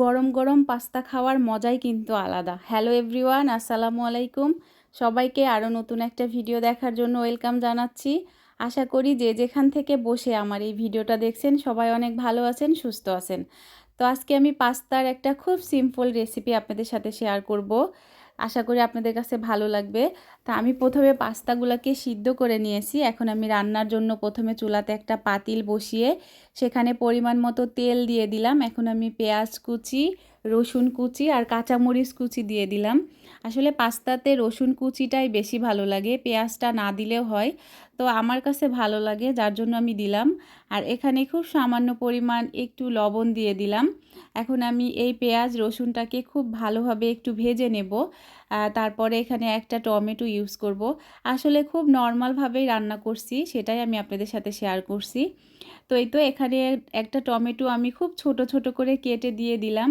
গরম গরম পাস্তা খাওয়ার মজাই কিন্তু আলাদা। হ্যালো এভরিওয়ান আসসালামু আলাইকুম। সবাইকে আরও নতুন একটা ভিডিও দেখার জন্য ওয়েলকাম জানাচ্ছি। আশা করি যে যেখান থেকে বসে আমার এই ভিডিওটা দেখছেন, সবাই অনেক ভালো আছেন, সুস্থ আছেন। তো আজকে আমি পাস্তার একটা খুব সিম্পল রেসিপি আপনাদের সাথে শেয়ার করব। আশা করি আপনাদের কাছে ভালো লাগবে। তা আমি প্রথমে পাস্তাগুলোকে সিদ্ধ করে নিয়েছি। এখন আমি রান্নার জন্য প্রথমে চুলাতে একটা পাতিল বসিয়ে সেখানে পরিমাণ মতো তেল দিয়ে দিলাম। এখন আমি পেঁয়াজ কুচি রসুন কুচি আর কাঁচামরিচ কুচি দিয়ে দিলাম। আসলে পাস্তাতে রসুন কুচিটাই বেশি ভালো লাগে, পেঁয়াজটা না দিলেও হয়। তো আমার কাছে ভালো লাগে, যার জন্য আমি দিলাম। আর এখানে খুব সামান্য পরিমাণ একটু লবণ দিয়ে দিলাম। এখন আমি এই পেঁয়াজ রসুনটাকে খুব ভালোভাবে একটু ভেজে নেব। তারপরে এখানে একটা টমেটো ইউজ করব। আসলে খুব নর্মালভাবেই রান্না করছি, সেটাই আমি আপনাদের সাথে শেয়ার করছি। তো এই তো এখানে একটা টমেটো আমি খুব ছোট ছোট করে কেটে দিয়ে দিলাম।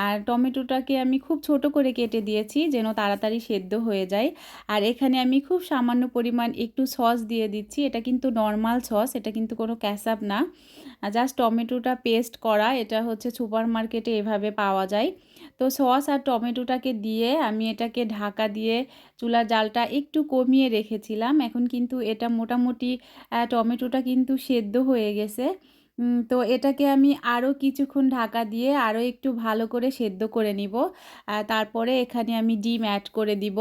আর টমেটোটাকে আমি খুব ছোট করে কেটে দিয়েছি যেন তাড়াতাড়ি সেদ্ধ হয়ে যায়। আর এখানে আমি খুব সামান্য পরিমাণ একটু সস দিয়ে দিচ্ছি। এটা কিন্তু নর্মাল সস, এটা কিন্তু কোনো ক্যাসাপ না। জাস্ট টমেটোটা পেস্ট করা, এটা হচ্ছে সুপার মার্কেটে এভাবে পাওয়া যায়। তো সস আর টমেটোটাকে দিয়ে আমি এটাকে ঢাকা দিয়ে চুলা জালটা একটু কমিয়ে রেখেছিলাম। এখন কিন্তু এটা মোটামুটি টমেটোটা কিন্তু সেদ্ধ হয়ে গেছে। তো এটাকে আমি আরও কিছুক্ষণ ঢাকা দিয়ে আরও একটু ভালো করে সেদ্ধ করে নিব। তারপরে এখানে আমি ডিম অ্যাড করে দিব।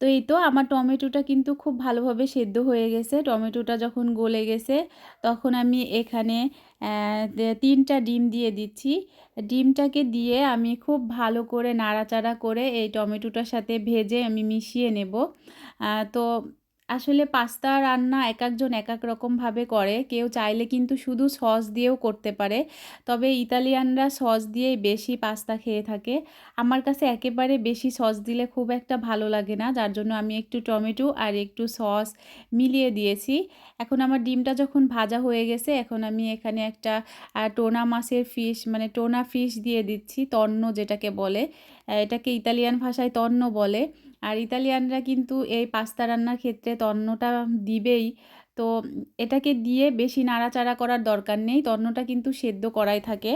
তো এই তো আমার টমেটোটা কিন্তু খুব ভালোভাবে সেদ্ধ হয়ে গেছে। টমেটোটা যখন গলে গেছে, তখন আমি এখানে তিনটা ডিম দিয়ে দিচ্ছি। ডিমটাকে দিয়ে আমি খুব ভালো করে নাড়াচাড়া করে এই টমেটোটার সাথে ভেজে আমি মিশিয়ে নেব। তো আসলে পাস্তা রান্না এক একজন এক এক রকমভাবে করে। কেউ চাইলে কিন্তু শুধু সস দিয়েও করতে পারে। তবে ইতালিয়ানরা সস দিয়েই বেশি পাস্তা খেয়ে থাকে। আমার কাছে একেবারে বেশি সস দিলে খুব একটা ভালো লাগে না। যার জন্য আমি একটু টমেটো আর একটু সস মিলিয়ে দিয়েছি। এখন আমার ডিমটা যখন ভাজা হয়ে গেছে, এখন আমি এখানে একটা টোনা মাছের ফিশ মানে টোনা ফিশ দিয়ে দিচ্ছি, তন্ন যেটাকে বলে। এটাকে ইতালিয়ান ভাষায় তন্ন বলে। আর ইতালিয়ানরা কিন্তু এই পাস্তা রান্নার ক্ষেত্রে তন্নটা দিবেই। তো এটাকে দিয়ে বেশি নাড়াচাড়া করার দরকার নেই, তন্নটা কিন্তু সেদ্ধ করাই থাকে।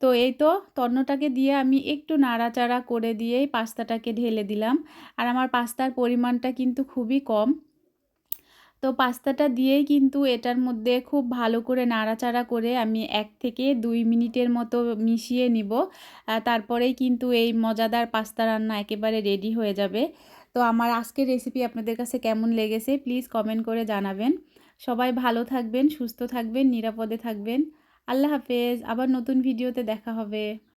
তো এই তো তন্নটাকে দিয়ে আমি একটু নাড়াচাড়া করে দিয়েই পাস্তাটাকে ঢেলে দিলাম। আর আমার পাস্তার পরিমাণটা কিন্তু খুবই কম। তো পাস্তাটা দিয়েই কিন্তু এটার মধ্যে খুব ভালো করে নাড়াচাড়া করে আমি এক থেকে দুই মিনিটের মতো মিশিয়ে নিব। তারপরেই কিন্তু এই মজাদার পাস্তা রান্না একেবারে রেডি হয়ে যাবে। তো আমার আজকের রেসিপি আপনাদের কাছে কেমন লেগেছে প্লিজ কমেন্ট করে জানাবেন। সবাই ভালো থাকবেন, সুস্থ থাকবেন, নিরাপদে থাকবেন। আল্লাহ হাফেজ, আবার নতুন ভিডিওতে দেখা হবে।